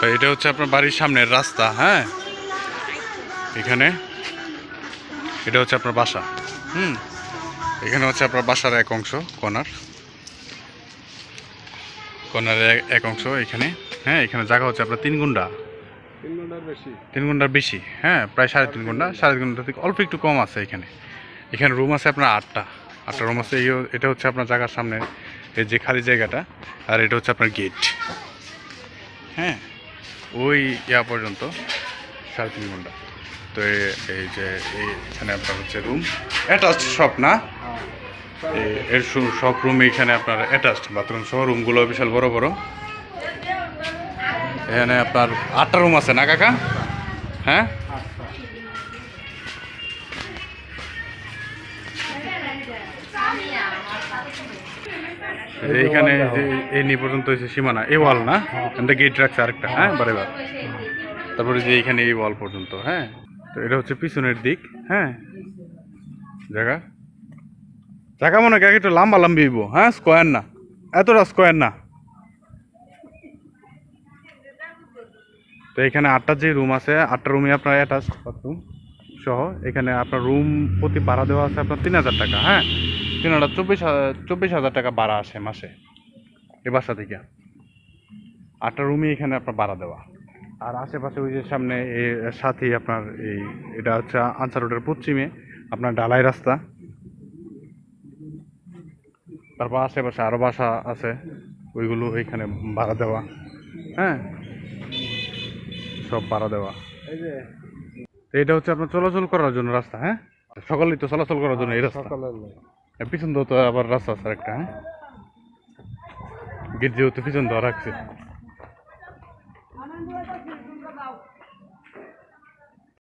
তো এটা হচ্ছে আপনার বাড়ির সামনের রাস্তা হ্যাঁ? এখানে। এটা হচ্ছে আপনার বাসা হুম? এখানে হচ্ছে আপনার বাসার এক অংশ কর্নার কর্নারের এক- অংশ এখানে হ্যাঁ? এখানে জায়গা হচ্ছে আপনার তিন গুন্ডা তিন ঘণ্টার বেশি। হ্যাঁ? প্রায় সাড়ে তিন ঘণ্টা সাড়ে তিন ঘণ্টা থেকে অল্প একটু কম আছে এখানে। এখানে রুম আছে আপনার আটটা আটটা রুম আছে। এটা হচ্ছে আপনার জায়গার সামনে এই যে খালি জায়গাটা আর এটা হচ্ছে আপনার গেট হ্যাঁ? ওই ইয়া পর্যন্ত সাড়ে তিন ঘণ্টা। তো এই যে এইখানে আপনার হচ্ছে রুম অ্যাটাচড সব না? এ- এর সু- সব রুম এখানে আপনার অ্যাটাচড বাথরুম সহ রুমগুলো বিশাল বড় বড়। এখানে আপনার আটটা রুম আছে না কাকা? হ্যাঁ? এইখানে যে এই নিয়ে পর্যন্ত হচ্ছে সীমানা, এই ওয়াল না? এটা গেট রাখছে আরেকটা হ্যাঁ? বারে বার। তারপরে যে এইখানে এই ওয়াল পর্যন্ত হ্যাঁ? তো এটা হচ্ছে পিছনের দিক হ্যাঁ? জায়গা? জায়গা মনে হয় একটু লম্বা লম্বি হইব হ্যাঁ? স্কোয়ার না। এতটা স্কোয়ার না। তো এখানে আটটা যে রুম আছে, আটটা রুমে আপনার অ্যাটাচ বাথরুম সহ। এখানে আপনার রুম প্রতি ভাড়া দেওয়া আছে আপনার তিন হাজার টাকা হ্যাঁ? তিন হাজার চব্বিশ চব্বিশ হাজার টাকা ভাড়া আসে মাসে। এ বাসা থেকে। আটটা রুমই এখানে আপনার ভাড়া দেওয়া। আর আশেপাশে ওই যে সামনে সাথেই আপনার এই এটা হচ্ছে আনসার রোডের পশ্চিমে আপনার ডালাই রাস্তা। তারপর আশেপাশে আরও বাসা আছে ওইগুলো এখানে ভাড়া দেওয়া। হ্যাঁ? সব ভাড়া দেওয়া। এটা হচ্ছে আপনার চলাচল করার জন্য রাস্তা হ্যাঁ? সকালেই তো চলাচল করার জন্য এই রাস্তা। এর পিছন তো আবার রাস্তা আছে একটা হ্যাঁ? গেট পিছন দেওয়া রাখছে।